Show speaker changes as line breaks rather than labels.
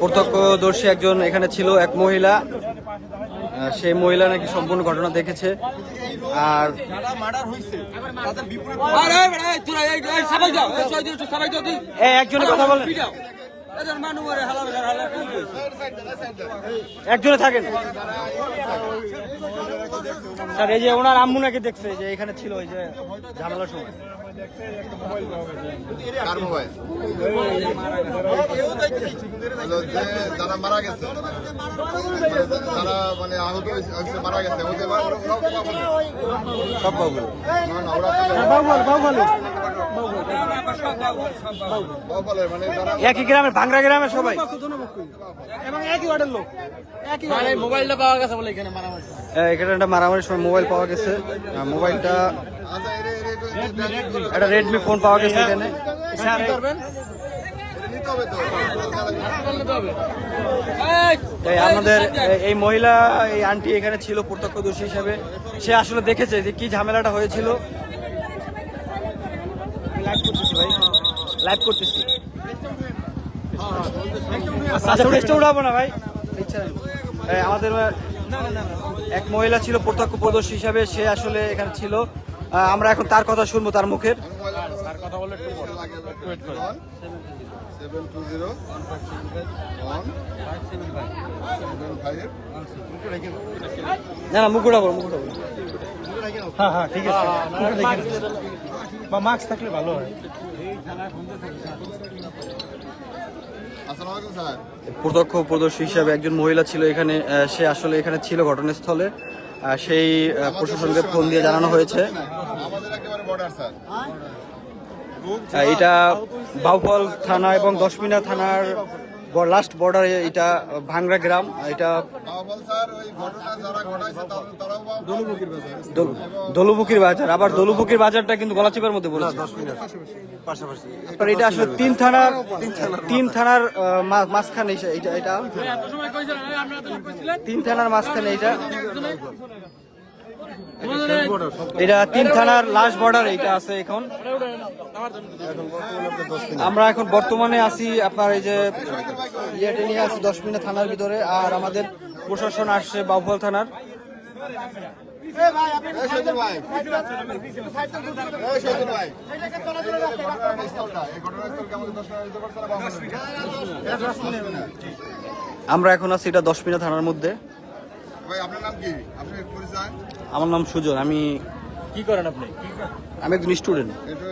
প্রত্যক্ষদর্শী একজন এখানে ছিল এক মহিলা। সেই মহিলা নাকি সম্পূর্ণ ঘটনা দেখেছে। আর একজনের কথা বলেন একজনে থাকেন? স্যার এই যে ওনার আম্মু নাকি দেখছে যে এখানে ছিল ওই যে ঝামেলার সময়।
কার মোবাইল? হলো যে যারা মারা গেছে। যারা মানে আহত হয়েছে মারা গেছে ওদের।
সব পাবো
না, মানে
একই গ্রামের ভাংরা গ্রামের সবাই।
মোবাইলটা পাওয়া গেছে বলে এখানে মারামারি।
এখানে একটা মারামারির সময় মোবাইল পাওয়া গেছে। মোবাইলটা
একটু-
রেডমি ফোন পাওয়া গেছে এখানে।
এটা নিতে হবে তো
এই আমাদের এই মহিলা এই আন্টি এখানে ছিল প্রত্যক্ষদর্শী হিসাবে। সে আসলে দেখেছে যে কি ঝামেলাটা হয়েছিল। লাইভ করতেছি ভাই। লাইভ করতেছি। আচ্ছা ফেসটা উঠাবো না ভাই। ইচ্ছা আমাদের এক মহিলা ছিল প্রত্যক্ষ প্রদর্শী হিসাবে সে আসলে এখানে ছিল। আমরা এখন তার কথা শুনব তার মুখের। না না মুখ উঠাবো
হ্যাঁ হ্যাঁ ঠিক আছে। বা মাস্ক থাকলে ভালো হয়।
প্রত্যক্ষ প্রদর্শী হিসাবে একজন মহিলা ছিল এখানে সে আসলে এখানে ছিল ঘটনাস্থলে। সেই প্রশাসনকে ফোন দিয়ে জানানো হয়েছে।
আমাদের একেবারে বর্ডার স্যার।
আহ, এটা বাউফল থানা এবং দশমিনা থানার লাস্ট বর্ডারে এটা ভাংরা গ্রাম এটা দলুপুকির বাজার। আবার দলুপুকির বাজারটা কিন্তু গলাচিপার মধ্যে পড়েছে। আপনার এটা আসলে তিন থানার তিন থানার মাঝখানে এটা এটা তিন থানার মাঝখানে এটা এটা তিন থানার লাস্ট বর্ডার এটা আছে এখন আমরা এখন বর্তমানে আছি আপনার এই যে ইয়েটা নিয়ে আছি দশ মিনিট থানার ভিতরে, আর আমাদের প্রশাসন আসছে বাউফল থানার? আমরা এখন আছি এটা দশ মিনিট থানার মধ্যে
ভাই আপনার নাম কি? আপনার পরিচয়?
আমার নাম সুজন আমি
কি করেন আপনি?
আমি একজন স্টুডেন্ট